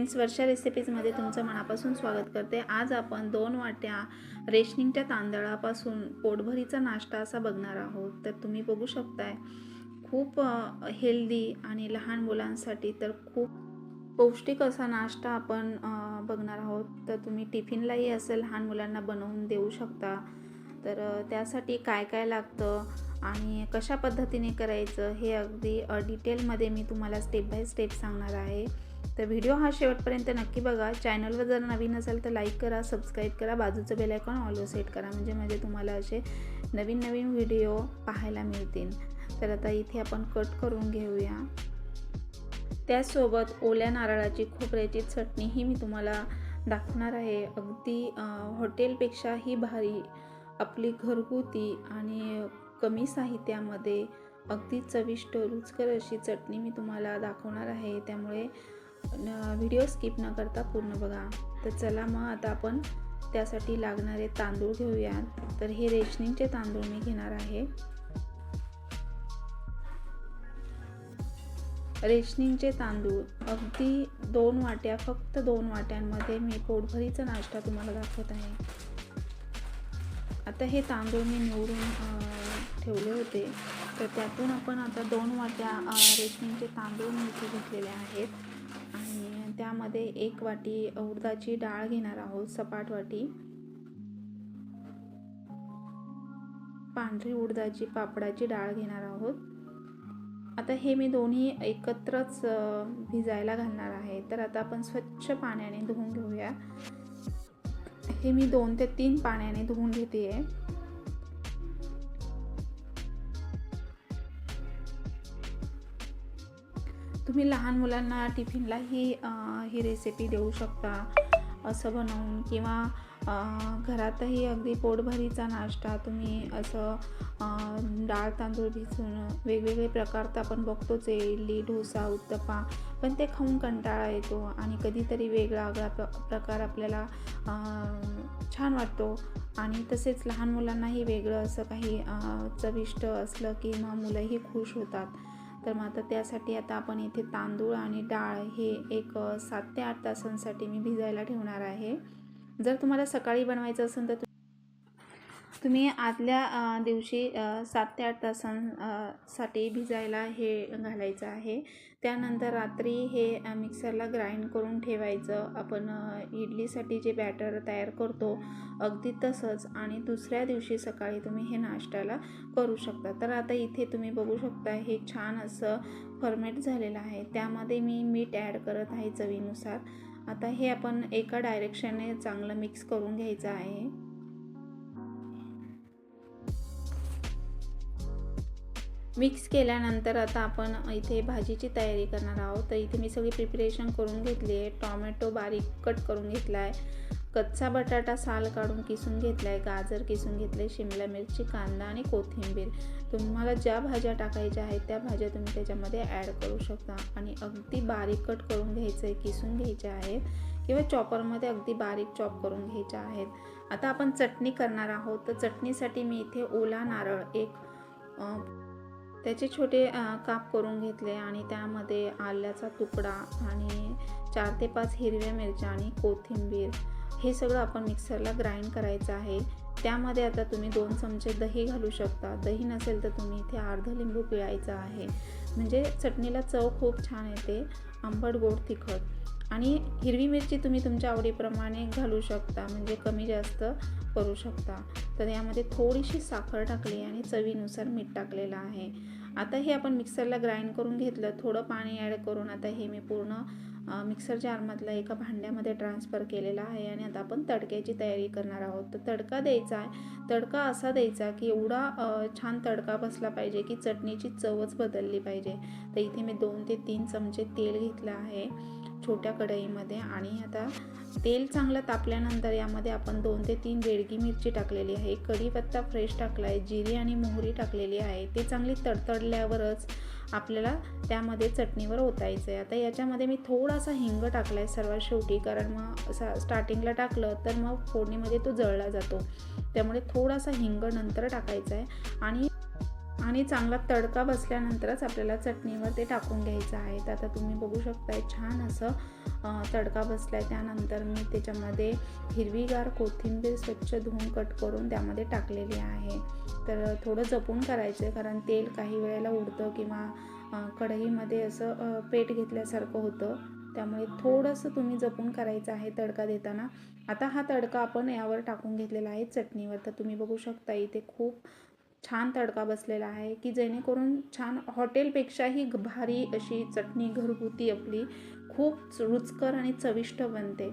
Friends वर्षा रेसिपीजमध्ये तुमचं मनापासून स्वागत करते. आज आपण दोन वाट्या रेशनिंगच्या तांदळापासून पोटभरीचा नाश्ता असा बघणार आहोत. तर तुम्ही बघू शकताय खूप हेल्दी आणि लहान मुलांसाठी तर खूप पौष्टिक असा नाश्ता आपण बघणार आहोत. तर तुम्ही टिफिनलाही असं लहान मुलांना बनवून देऊ शकता. तर त्यासाठी काय काय लागतं आणि कशा पद्धतीने करायचं हे अगदी डिटेलमध्ये मी तुम्हाला स्टेप बाय स्टेप सांगणार आहे. तर व्हिडिओ हा शेवटपर्यंत नक्की बघा. चॅनलवर जर नवीन असेल तर लाईक करा सबस्क्राईब करा. बाजूचं बेल आयकॉन ऑलवर सेट करा. म्हणजे म्हणजे तुम्हाला असे नवीन नवीन व्हिडिओ पाहायला मिळतील. तर आता इथे आपण कट करून घेऊया. त्याचसोबत ओल्या नारळाची खोबऱ्याची चटणीही मी तुम्हाला दाखवणार आहे. अगदी हॉटेलपेक्षाही भारी आपली घरगुती आणि कमी साहित्यामध्ये अगदी चविष्ट रुचकर अशी चटणी मी तुम्हाला दाखवणार आहे. त्यामुळे व्हिडिओ स्किप न करता पूर्ण बघा. तर चला मग आता आपण त्यासाठी लागणारे तांदूळ घेऊया तर हे रेशनिंगचे तांदूळ मी घेणार आहे. रेशनिंगचे तांदूळ. अगदी दोन वाट्या फक्त दोन वाट्यांमध्ये मी पोटभरीचा नाश्ता तुम्हाला दाखवत आहे. आता हे तांदूळ मी निवडून ठेवले होते. तर त्यातून आपण आता दोन वाट्या रेशनिंगचे तांदूळ मी इथे घेतलेले आहेत. त्यामध्ये एक वाटी उडदाची डाळ घेणार आहोत सपाट वाटी. पांढरी उडदाची पापडाची डाळ घेणार आहोत. आता हे मी दोन्ही एकत्रच भिजायला घालणार आहे. तर आता आपण स्वच्छ पाण्याने धुवून घेऊया. हे मी दोन ते तीन पाण्याने धुवून घेते आहे तुम्ही लहान मुलांना टिफिनला ही ही रेसिपी देऊ शकता असं बनवून किंवा घरातही अगदी पोटभरीचा नाश्ता तुम्ही असं डाळ तांदूळ भिजून वेगवेगळे प्रकार तर आपण बघतोच आहे इडली डोसा उत्तपा पण ते खाऊन कंटाळा येतो आणि कधीतरी वेगळा आगळा प्र प्रकार आपल्याला छान वाटतो. आणि तसेच लहान मुलांनाही वेगळं असं काही चविष्ट असलं की मग मुलंही खुश होतात. तर मग आता त्यासाठी आता आपण इथे तांदूळ आणि डाळ हे एक सात ते आठ तासांसाठी मी भिजायला ठेवणार आहे. जर तुम्हाला सकाळी बनवायचं असेल तर तुम्ही आदल्या दिवशी सात ते आठ तासां साठी भिजायला हे घालायचं आहे. त्यानंतर रात्री हे मिक्सरला ग्राइंड करून ठेवायचं. आपण इडलीसाठी जे बॅटर तयार करतो अगदी तसंच. आणि दुसऱ्या दिवशी सकाळी तुम्ही हे नाश्त्याला करू शकता. तर आता इथे तुम्ही बघू शकता हे छान असं फर्मेट झालेलं आहे. त्यामध्ये मी मीठ ॲड करत आहे चवीनुसार. आता हे आपण एका डायरेक्शनने चांगलं मिक्स करून घ्यायचं आहे. मिक्स केल्यानंतर आता आपण इथे भाजीची तयारी करणार आहोत. तर इथे मी सगळी प्रिपरेशन करून घेतली आहे. टॉमॅटो बारीक कट करून घेतला आहे. कच्चा बटाटा साल काढून किसून घेतला आहे गाजर किसून घेतले शिमला मिरची कांदा आणि कोथिंबीर. तुम्हाला ज्या भाज्या टाकायच्या आहेत त्या भाज्या तुम्ही त्याच्यामध्ये ॲड करू शकता. आणि अगदी बारीक कट करून घ्यायचं आहे किसून घ्यायच्या आहेत. किंवा चॉपरमध्ये अगदी बारीक चॉप करून घ्यायच्या आहेत. आता आपण चटणी करणार आहोत. तर चटणीसाठी मी इथे ओला नारळ एक त्याचे छोटे काप करून घेतले आणि त्यामध्ये आल्याचा तुकडा आणि चार ते पाच हिरव्या मिरच्या आणि कोथिंबीर हे सगळं आपण मिक्सरला ग्राइंड करायचं आहे. त्यामध्ये आता तुम्ही दोन चमचे दही घालू शकता. दही नसेल तर तुम्ही इथे अर्धं लिंबू पिळायचं आहे. म्हणजे चटणीला चव खूप छान येते. आंबट गोड तिखट. आणि हिरवी मिरची तुम्ही तुमच्या आवडीप्रमाणे घालू शकता म्हणजे कमी जास्त करू शकता. तर यामध्ये थोडीशी साखर टाकली आणि चवीनुसार मीठ टाकलेलं आहे. आता हे आपण मिक्सरला ग्राइंड करून घेतलं थोडं पाणी ॲड करून आता हे मी पूर्ण मिक्सर जारमधला एका भांड्यामध्ये ट्रान्सफर केलेला आहे आणि आता आपण तडक्याची तयारी करणार आहोत. तर तडका द्यायचा आहे. तडका असा द्यायचा की एवढा छान तडका बसला पाहिजे की चटणीची चवच बदलली पाहिजे. तर इथे मी दोन ते तीन चमचे तेल घेतलं आहे. छोट्या कढईमध्ये आणि आता तेल चांगलं तापल्यानंतर यामध्ये आपण दोन ते तीन देडगी मिरची टाकलेली आहे. कढीपत्ता फ्रेश टाकला आहे जिरी आणि मोहरी टाकलेली आहे. ते चांगली तडतडल्यावरच आपल्याला त्यामध्ये चटणीवर ओतायचं आहे आता याच्यामध्ये मी थोडासा हिंग टाकला आहे सर्वात शेवटी कारण मग सा स्टार्टिंगला टाकलं तर मग फोडणीमध्ये तो जळला जातो. त्यामुळे थोडासा हिंग नंतर टाकायचा आहे आणि आणि चांगला तडका बसल्यानंतरच आपल्याला चटणीवर ते टाकून घ्यायचं आहे. तर आता तुम्ही बघू शकताय छान असं तडका बसला आहे त्यानंतर मी त्याच्यामध्ये हिरवीगार कोथिंबीर स्वच्छ धुवून कट करून त्यामध्ये टाकलेली आहे. तर थोडं जपून करायचं आहे कारण तेल काही वेळेला उडतं किंवा कढईमध्ये असं पेट घेतल्यासारखं होतं. त्यामुळे थोडंसं तुम्ही जपून करायचं आहे तडका देताना. आता हा तडका आपण यावर टाकून घेतलेला आहे चटणीवर. तर तुम्ही बघू शकता इथे खूप छान तडका बसलेला आहे की जेणेकरून छान हॉटेलपेक्षाही भारी अशी चटणी घरगुती आपली खूप रुचकर आणि चविष्ट बनते.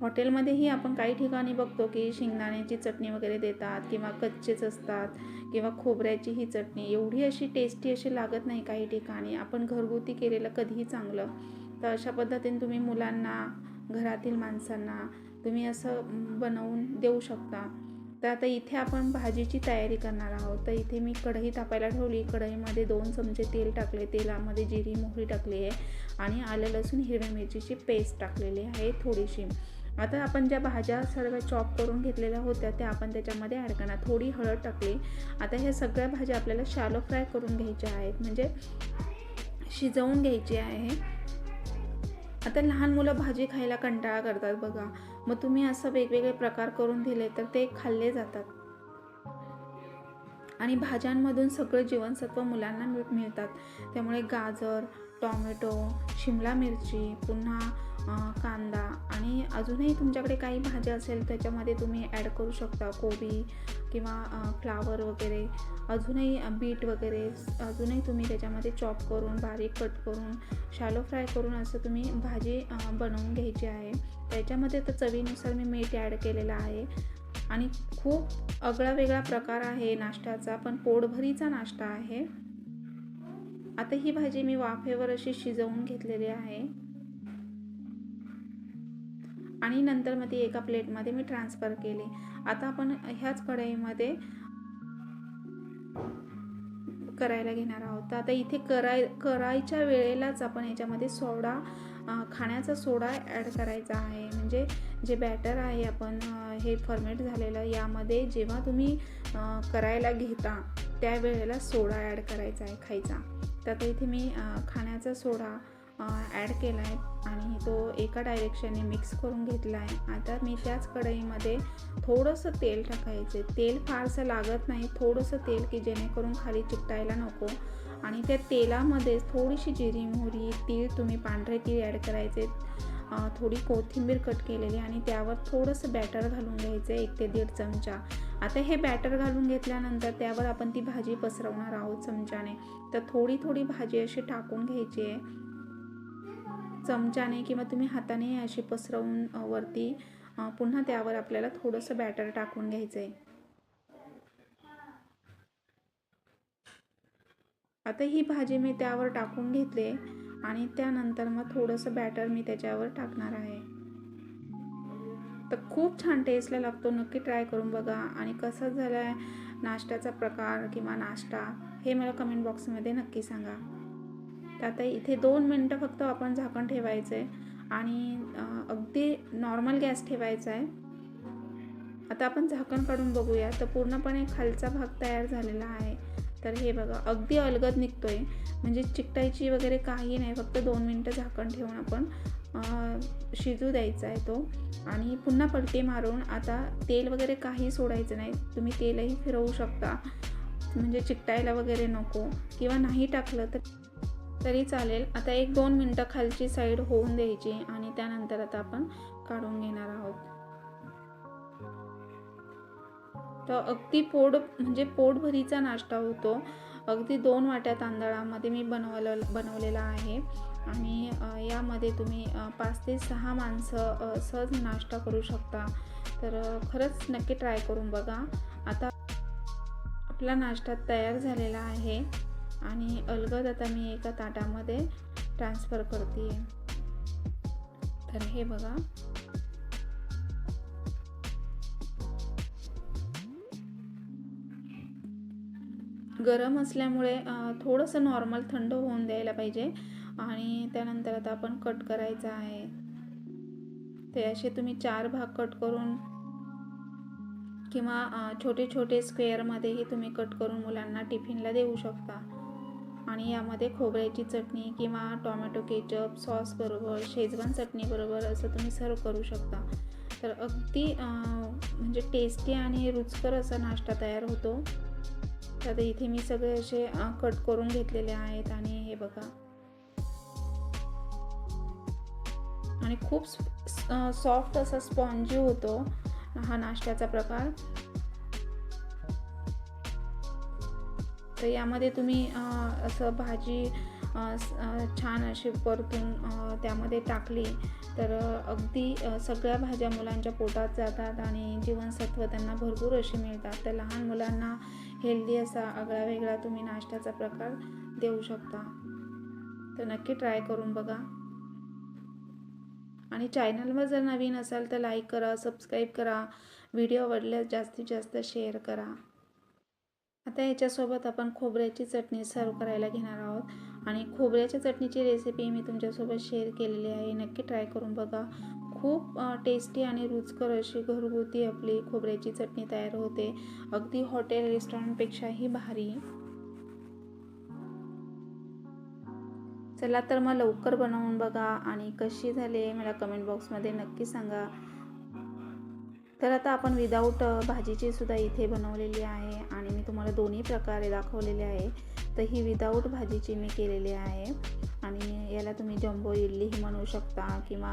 हॉटेलमध्येही आपण काही ठिकाणी बघतो की शेंगदाण्याची चटणी वगैरे देतात किंवा कच्चेच असतात किंवा खोबऱ्याची ही चटणी. एवढी अशी टेस्टी अशी लागत नाही काही ठिकाणी. आपण घरगुती केलेलं कधीही चांगलं. तर अशा पद्धतीने तुम्ही मुलांना घरातील माणसांना तुम्ही असं बनवून देऊ शकता. तर आता इथे आपण भाजीची तयारी करणार आहोत. तर इथे मी कढई तापायला ठेवली. कढईमध्ये दोन चमचे तेल टाकले. तेलामध्ये जिरी मोहरी टाकली आहे. आणि आलं लसूण हिरव्या मिरचीची पेस्ट टाकलेली आहे थोडीशी. आता आपण ज्या भाज्या सर्व चॉप करून घेतलेल्या होत्या त्या आपण त्याच्यामध्ये ॲड करणार. थोडी हळद टाकली. आता ह्या सगळ्या भाज्या आपल्याला शॅलो फ्राय करून घ्यायच्या आहेत. म्हणजे शिजवून घ्यायची आहे. आता लहान मुलं भाजी खायला कंटाळा करतात बघा. मग तुम्ही असं वेगवेगळे प्रकार करून दिले तर ते खाल्ले जातात. आणि भाज्यांमधून सगळे जीवनसत्व मुलांना मिळ मिळतात. त्यामुळे गाजर टॉमॅटो शिमला मिरची पुन्हा कांदा आणि अजूनही तुमच्याकडे काही भाज्या असेल त्याच्यामध्ये तुम्ही ॲड करू शकता. कोबी किंवा फ्लावर वगैरे. अजूनही बीट वगैरे. अजूनही तुम्ही त्याच्यामध्ये चॉप करून बारीक कट करून शॅलो फ्राय करून असं तुम्ही भाजी बनवून घ्यायची आहे. त्याच्यामध्ये तर चवीनुसार मी मीठ ॲड केलेलं आहे. आणि खूप आगळा वेगळा प्रकार आहे नाश्त्याचा पण पोटभरीचा नाश्ता आहे. आता ही भाजी मी वाफेवर अशी शिजवून घेतलेली आहे. आणि नंतर मग ती एका प्लेटमध्ये मी ट्रान्सफर केली. आता आपण ह्याच कढईमध्ये करायला घेणार आहोत. तर आता इथे कराय करायच्या वेळेलाच आपण याच्यामध्ये सोडा खाण्याचा सोडा ॲड करायचा आहे. म्हणजे जे बॅटर आहे आपण हे फर्मेट झालेलं यामध्ये जेव्हा तुम्ही करायला घेता त्यावेळेला सोडा ॲड करायचा आहे खायचा. तर आता इथे मी खाण्याचा सोडा ॲड केला आहे आणि तो एका डायरेक्शनने मिक्स करून घेतला आहे आता मी त्याच कढईमध्ये थोडंसं तेल टाकायचे तेल फारसं लागत नाही. थोडंसं तेल की जेणेकरून खाली चिकटायला नको. आणि त्या तेलामध्ये थोडीशी जिरी मोहरी तीळ तुम्ही पांढरे तीळ ॲड करायचे. थोडी कोथिंबीर कट केलेली आणि त्यावर थोडंसं बॅटर घालून घ्यायचं एक ते दीड चमचा. आता हे बॅटर घालून घेतल्यानंतर त्यावर आपण ती भाजी पसरवणार आहोत चमच्याने. तर थोडी थोडी भाजी अशी टाकून घ्यायची आहे. चमच्याने किंवा तुम्ही हाताने अशी पसरवून वरती पुन्हा त्यावर आपल्याला थोडंसं बॅटर टाकून घ्यायचं आहे आता ही भाजी मी त्यावर टाकून घेतले आणि त्यानंतर मग थोडंसं बॅटर मी त्याच्यावर टाकणार आहे. तर खूप छान टेस्टला लागतो. नक्की ट्राय करून बघा. आणि कसं झालं आहे नाश्त्याचा प्रकार किंवा नाश्ता हे मला कमेंट बॉक्समध्ये नक्की सांगा. तर आता इथे दोन मिनटं फक्त आपण झाकण ठेवायचं आहे. आणि अगदी नॉर्मल गॅस ठेवायचा आहे. आता आपण झाकण काढून बघूया. तर पूर्णपणे खालचा भाग तयार झालेला आहे. तर हे बघा अगदी अलगद निघतोय. म्हणजे चिकटायची वगैरे काही नाही. फक्त दोन मिनटं झाकण ठेवून आपण शिजू द्यायचा आहे तो. आणि पुन्हा पलटी मारून आता तेल वगैरे काही सोडायचं नाही. तुम्ही तेलही फिरवू शकता. म्हणजे चिकटायला वगैरे नको. किंवा नाही टाकलं तर तरी चालेल. आता एक दोन मिनटं खालची साईड होऊन द्यायची आणि त्यानंतर आता आपण काढून घेणार आहोत. तर अगदी पोट म्हणजे पोटभरीचा नाश्ता होतो. अगदी दोन वाट्या तांदळामध्ये मी बनवलं बनवलेला आहे. आणि यामध्ये तुम्ही पाच ते सहा माणसं सहज नाश्ता करू शकता. तर खरंच नक्की ट्राय करून बघा. आता आपला नाश्ता तयार झालेला आहे. आणि अलगद आता मी एका ताटामध्ये ट्रान्सफर करते. तर हे बघा. गरम असल्यामुळे थोडंसं नॉर्मल थंड होऊन द्यायला पाहिजे. आणि त्यानंतर आता आपण कट करायचं आहे. ते असे तुम्ही चार भाग कट करून किंवा छोटे छोटे स्क्वेअरमध्येही तुम्ही कट करून मुलांना टिफिनला देऊ शकता. आणि यामध्ये खोबऱ्याची चटणी किंवा टॉमॅटो केचप सॉस बरोबर शेजवान चटणीबरोबर असं तुम्ही सर्व करू शकता. तर अगदी म्हणजे टेस्टी आणि रुचकर असा नाश्ता तयार होतो. तर आता इथे मी सगळे असे कट करून घेतलेले आहेत आणि हे बघा. आणि खूप सॉफ्ट असा स्पॉन्जी होतो हा नाश्त्याचा प्रकार. तर यामध्ये तुम्ही असं भाजी छान अशी परतून त्यामध्ये टाकली तर अगदी सगळ्या भाज्या मुलांच्या पोटात जातात आणि जीवनसत्व त्यांना भरपूर अशी मिळतात. तर लहान मुलांना हेल्दी असा आगळा वेगळा तुम्ही नाश्त्याचा प्रकार देऊ शकता. तर नक्की ट्राय करून बघा. आणि चॅनलवर जर नवीन असाल तर लाईक करा सबस्क्राईब करा. व्हिडिओ आवडल्यास जास्तीत जास्त शेअर करा. आता याच्यासोबत आपण खोबऱ्याची चटणी सर्व करायला घेणार आहोत. आणि खोबऱ्याच्या चटणीची रेसिपी मी तुमच्यासोबत शेअर केलेली आहे. नक्की ट्राय करून बघा. खूप टेस्टी आणि रुचकर अशी घरगुती आपली खोबऱ्याची चटणी तयार होते. अगदी हॉटेल रेस्टॉरंटपेक्षाही भारी. चला तर मग लवकर बनवून बघा. आणि कशी झाली मला कमेंट बॉक्समध्ये नक्की सांगा. तर आता आपण विदाऊट भाजीची सुद्धा इथे बनवलेली आहे आणि मी तुम्हाला दोन्ही प्रकारे दाखवलेले आहे. तर ही विदाऊट भाजीची मी केलेली आहे आणि याला तुम्ही जम्बो इडलीही म्हणू शकता किंवा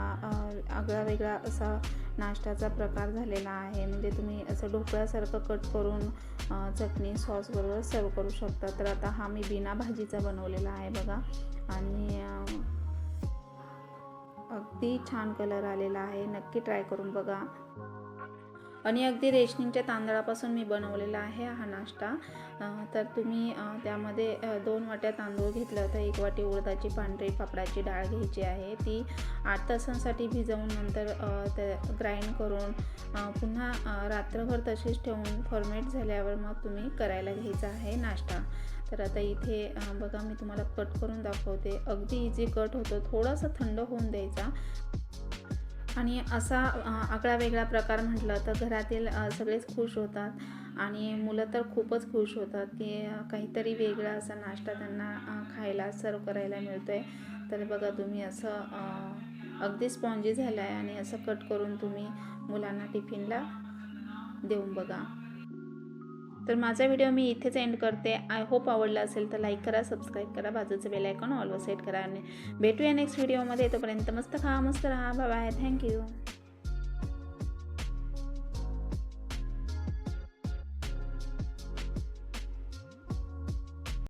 आगळा वेगळा असा नाश्त्याचा प्रकार झालेला आहे. म्हणजे तुम्ही असं ढोकळ्यासारखं कट करून चटणी सॉस बरोबर सर्व करू शकता. तर आता हा मी बिना भाजीचा बनवलेला आहे बघा. आणि अगदी छान कलर आलेला आहे. नक्की ट्राय करून बघा. आणि अगदी रेशनिंगच्या तांदळापासून मी बनवलेला आहे हा नाश्ता. तर तुम्ही त्यामध्ये दोन वाट्या तांदूळ घेतलं तर एक वाटी उडदाची पांढरी पापडाची डाळ घ्यायची आहे. ती आठ तासांसाठी भिजवून नंतर ते ग्राइंड करून पुन्हा रात्रभर तशीच ठेवून फॉर्मेट झाल्यावर मग तुम्ही करायला घ्यायचा आहे नाश्ता. तर आता इथे बघा मी तुम्हाला कट करून दाखवते. अगदी इझी कट होतो. थोडासा थंड होऊन द्यायचा. आणि असा आगळा वेगळा प्रकार म्हटलं तर घरातील सगळेच खुश होतात. आणि मुलं तर खूपच खुश होतात की काहीतरी वेगळा असा नाश्ता त्यांना खायला सर्व करायला मिळतो आहे तर बघा तुम्ही असं अगदी स्पॉन्जी झालं आहे आणि असं कट करून तुम्ही मुलांना टिफिनला देऊन बघा. तर माझा व्हिडिओ मी इथेच एंड करते. आय होप आवडला असेल तर लाईक करा सबस्क्राईब करा बाजूचं बेल आयकॉन ऑलवर सेट करा आणि भेटूया नेक्स्ट व्हिडिओमध्ये तोपर्यंत मस्त खा मस्त राहा. Bye bye thank you